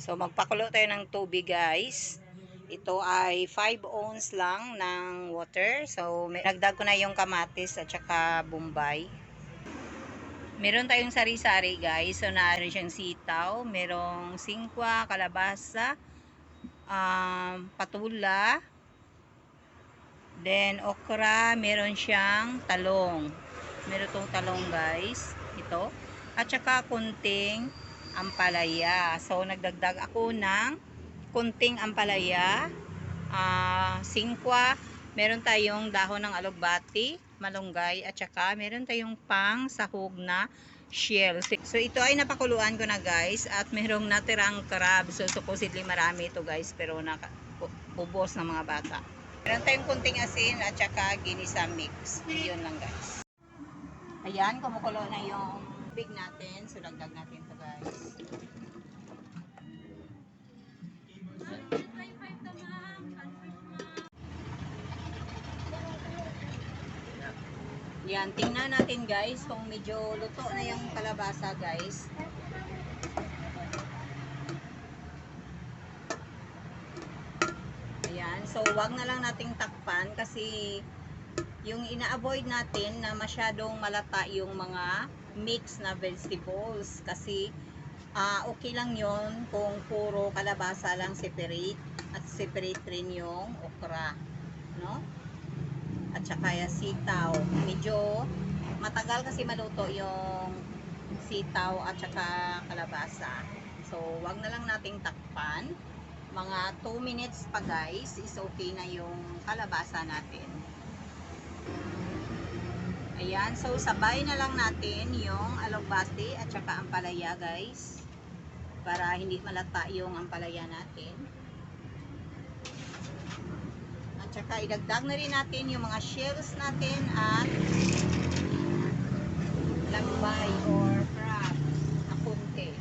So magpakulo tayo ng tubig guys. Ito ay 5 ounce lang ng water. So may, nagdag ko na yung kamatis at saka bombay. Meron tayong sari-sari guys. So narin siyang sitaw, merong singkwa, kalabasa, um, patula, then okra, meron siyang talong. Meron tong talong guys. Ito. At saka kunting ampalaya. So, nagdagdag ako ng kunting ampalaya, ah, singkwa, meron tayong dahon ng alugbati, malunggay, at saka meron tayong pang sahog na shell. So, ito ay napakuluan ko na guys, at merong natirang crab. So, supposedly marami ito guys, pero naka, ng mga bata. Meron tayong kunting asin at saka ginisa mix. Yun lang guys. Ayan, kumukulo na yung big natin. So, dagdag natin to guys. Yan, tingnan natin guys kung medyo luto na yung kalabasa guys. Ayan, so wag na lang nating takpan kasi yung ina-avoid natin na masyadong malata yung mga mix na vegetables. Kasi ah okay lang yon kung puro kalabasa lang separate at separate rin yung okra no? At saka yung sitaw. Medyo matagal kasi maluto yung sitaw at saka kalabasa. So wag na lang nating takpan. Mga 2 minutes pa guys is okay na yung kalabasa natin Ayan, so sabay na lang natin yung alugbati at saka ampalaya guys. Para hindi malata yung ampalaya natin. At saka idagdag na rin natin yung mga shells natin at lambay or crab na kunti.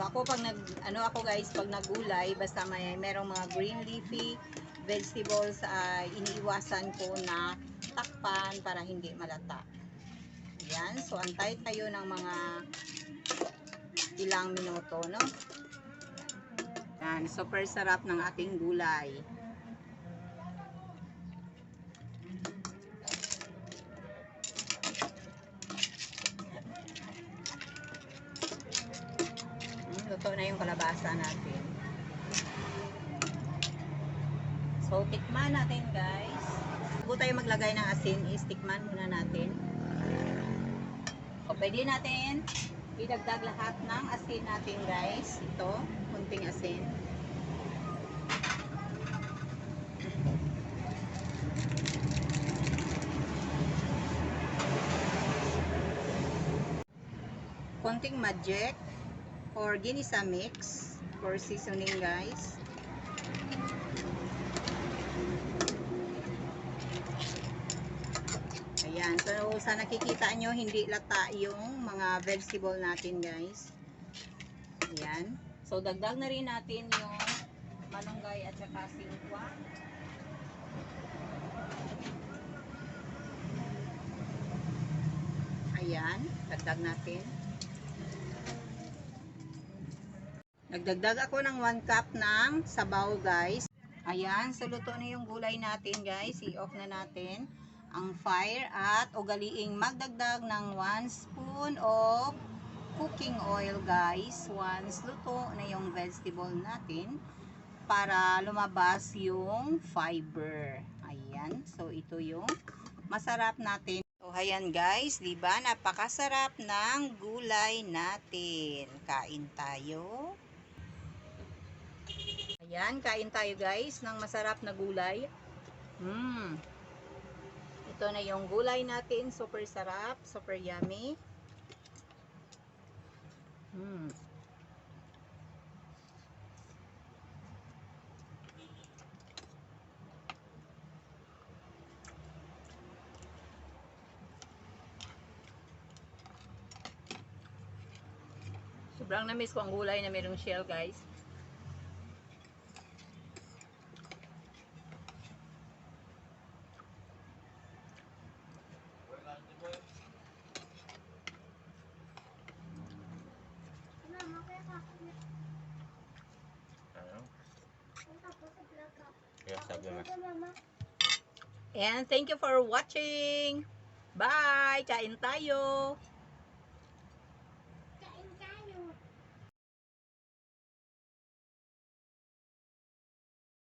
So ako pag nag ano ako guys pag nagulay basta may merong mga green leafy vegetables ay iniiwasan ko na takpan para hindi malata. Yan, so antay tayo ng mga ilang minuto, no? Yan, super sarap ng ating gulay. Luto na yung kalabasa natin. So, tikman natin guys. Bago tayo maglagay ng asin, is tikman muna natin. O, pwede natin idagdag lahat ng asin natin guys. Ito, kunting asin. Konting magic or ginisa mix for seasoning guys. Ayan. So, sa nakikita nyo, hindi lata yung mga vegetable natin, guys. Ayan. So, dagdag na rin natin yung malunggay at saka singkwa. Ayan. Dagdag natin. Nagdagdag ako ng 1 cup ng sabaw, guys. Ayan. So, luto na yung gulay natin, guys. I-off na natin ang fire at ugaliing magdagdag ng 1 spoon of cooking oil guys once luto na yung vegetable natin para lumabas yung fiber ayan so ito yung masarap natin so ayan guys di ba napakasarap ng gulay natin kain tayo ayan kain tayo guys ng masarap na gulay mmm ito na yung gulay natin. Super sarap. Super yummy. Hmm. Sobrang na-miss ko ang gulay na mayroong shell guys. And thank you for watching. Bye! Kain tayo!